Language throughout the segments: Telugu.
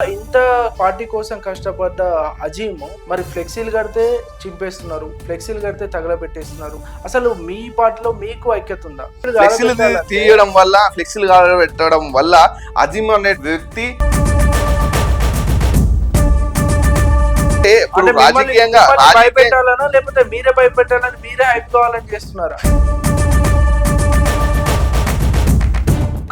ఇంత పార్టీ కోసం కష్టపడ్డ అజీమ్ మరి ఫ్లెక్సీలు కడితే చింపేస్తున్నారు ఫ్లెక్సీలు కడితే తగలబెట్టేస్తున్నారు. అసలు మీ పార్టీలో మీకు ఐక్యత ఉందా? ఫ్లెక్సీలు తీయడం వల్ల ఫ్లెక్సీలు పెట్టడం వల్ల అజిమ్ అనే వ్యక్తి రాజకీయంగా భయపెట్టాలనో లేకపోతే మీరే భయపెట్టాలని మీరే అయిపోవాలని చేస్తున్నారా?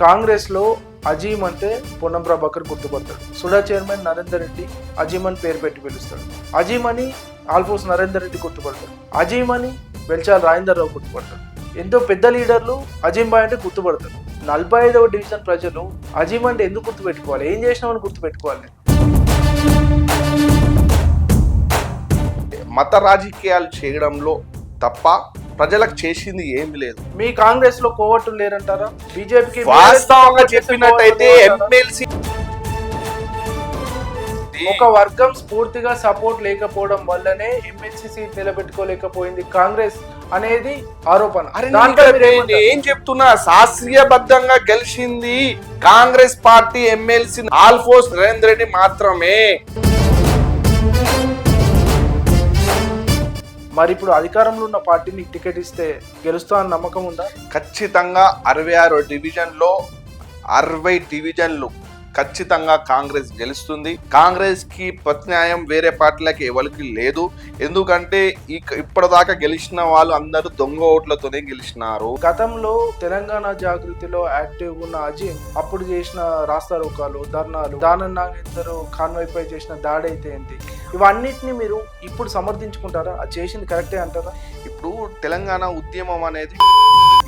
కాంగ్రెస్లో అజీమ్ అంటే పొన్నం ప్రభాకర్ గుర్తుపడతాడు. సుడా చైర్మన్ నరేందర్ రెడ్డి అజీమ్ అని పేరు పెట్టి పిలుస్తాడు. అజీమ్ అని ఆల్ఫోస్ నరేందర్ రెడ్డి గుర్తుపడతాడు. అజీమ్ అని వెల్చాల్ రాజేందర్ రావు గుర్తుపడతాడు. ఎంతో పెద్ద లీడర్లు అజీమ్ బాయ్ అంటే గుర్తుపడతారు. నలభై ఐదవ డివిజన్ ప్రజలు అజీమ్ అంటే ఎందుకు గుర్తుపెట్టుకోవాలి? ఏం చేసినామని గుర్తుపెట్టుకోవాలి మత రాజకీయాలు చేయడంలో తప్ప ప్రజలకు చేసింది ఏమి లేదు. మీ కాంగ్రెస్లో కోవట్లు లేరంటారా? బీజేపీకి వాస్తవంగా చెప్పినట్టయితే ఎమ్మెల్సీ ఒక వర్గం స్ఫూర్తిగా సపోర్ట్ లేకపోవడం వల్లనే ఎమ్మెల్సీ సీట్ నిలబెట్టుకోలేకపోయింది కాంగ్రెస్ అనేది ఆరోపణ? ఏం చెప్తున్నా? శాస్త్రీయబద్ధంగా గెలిచింది Congress party MLC Alphores Narendra Reddy మాత్రమే. మరి ఇప్పుడు అధికారంలో ఉన్న పార్టీ నీకు టికెట్ ఇస్తే గెలుస్తా అని నమ్మకం ఉందా? ఖచ్చితంగా అరవై ఆరు డివిజన్లో అరవై డివిజన్లు ఖచ్చితంగా కాంగ్రెస్ గెలుస్తుంది. కాంగ్రెస్కి ప్రత్యాయం వేరే పార్టీలకి ఎవరికి లేదు. ఎందుకంటే ఈ ఇప్పటిదాకా గెలిచిన వాళ్ళు అందరూ దొంగ ఓట్లతోనే గెలిచినారు. గతంలో తెలంగాణ జాగృతిలో యాక్టివ్ ఉన్న అజీమ్ అప్పుడు చేసిన రాస్తా రోకాలు ధర్నాలు దానం నాగేందర్ కాన్వాయ్ పై చేసిన దాడి అయితే ఏంటి? ఇవన్నిటిని మీరు ఇప్పుడు సమర్థించుకుంటారా? అది చేసింది కరెక్టే అంటారా? ఇప్పుడు తెలంగాణ ఉద్యమం అనేది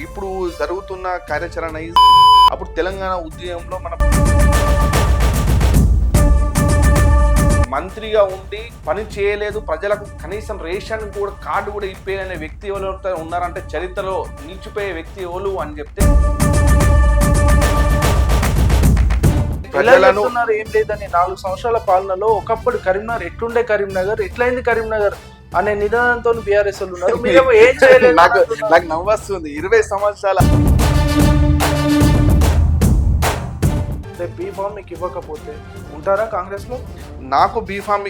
ఇప్పుడు జరుగుతున్న కార్యాచరణ అప్పుడు తెలంగాణ ఉద్యమంలో మన మంత్రిగా ఉండి పని చేయలేదు. ప్రజలకు కనీసం రేషన్ కూడా కార్డు కూడా ఇప్పేయనే వ్యక్తి ఎవరు ఉన్నారంటే చరిత్రలో నిలిచిపోయే వ్యక్తి ఎవరు అని చెప్తే ప్రజలను ఏం లేదని నాలుగు సంవత్సరాల పాలనలో ఒకప్పుడు కరీంనగర్ ఎట్లుండే కరీంనగర్ ఎట్లయింది కరీంనగర్ అనే నిదానంతో బీఆర్ఎస్ ఉన్నారు. మీరేమో ఏం చేయలేదు నాకు ఇరవై సంవత్సరాల రేపు బీ ఫామ్ మీకు ఇవ్వకపోతే ఉంటారా కాంగ్రెస్లో నాకు బీఫామ్